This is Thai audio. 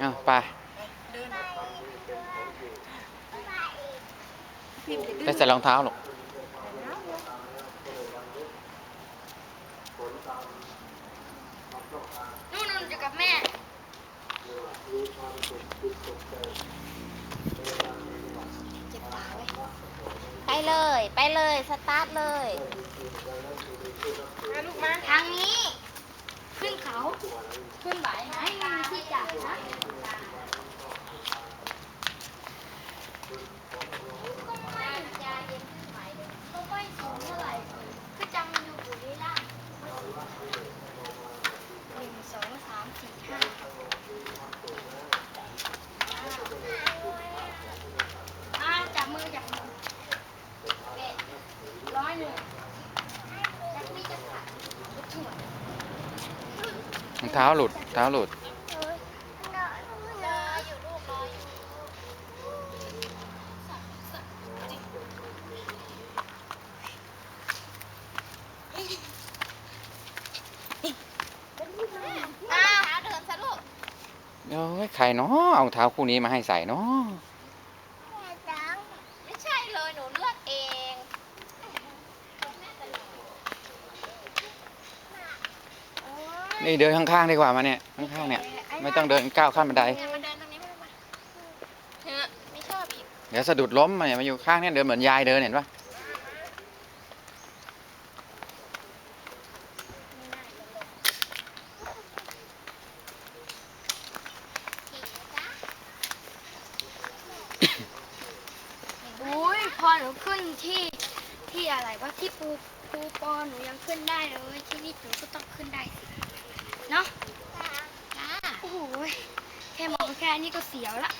เอาไปเดินไปใส่รองเท้าหรอกนู่นนู่นอยู่กับแม่เจ็บตาไว้ไปเลย ไปเลย สตาร์ทเลยมาลูกมา ทางนี้ ขึ้นเขา ขึ้นไหวไหมไม่มีที่จับนะก็ไม่ยาเย็นขึ้นไหวเลยก็ไม่สูงเท่าไหร่คือจังอยู่อยู่นี่ล่ะ หนึ่งสองสามสี่ห้าอ่าจับมือจับมือเด็ร้อยหนึ่ง จักไม่จะขาด ถั่ว รองเท้าหลุดเท้าหลุดรออยู่ลูกรออยู่อ้าวขาเดินซะลูกเอ้ยใครเนาะเอาเท้าคู่นี้มาให้ใส่เนาะ ไม่ใช่เลยหนูเลือกเอง นี่เดินข้างๆดีกว่ามาเนี่ยข้างๆเนี่ยไม่ต้องเดินก้าวขั้นบันไดเนี่ยมาเดินตรงนี้มามาเฮ้ยไม่ชอบอีกเดี๋ยวสะดุดล้มมาเนี่ยมาอยู่ข้างเนี่ยเดินเหมือนยายเดินเห็นปะอุ้ยพอหนูขึ้นที่ที่อะไรวะที่ปูปูปอหนูยังขึ้นได้เลยที่นี่หนูก็ต้องขึ้นได้สิ เนาะโอ้โหแค่มองแค่นี้ก็เสียวละ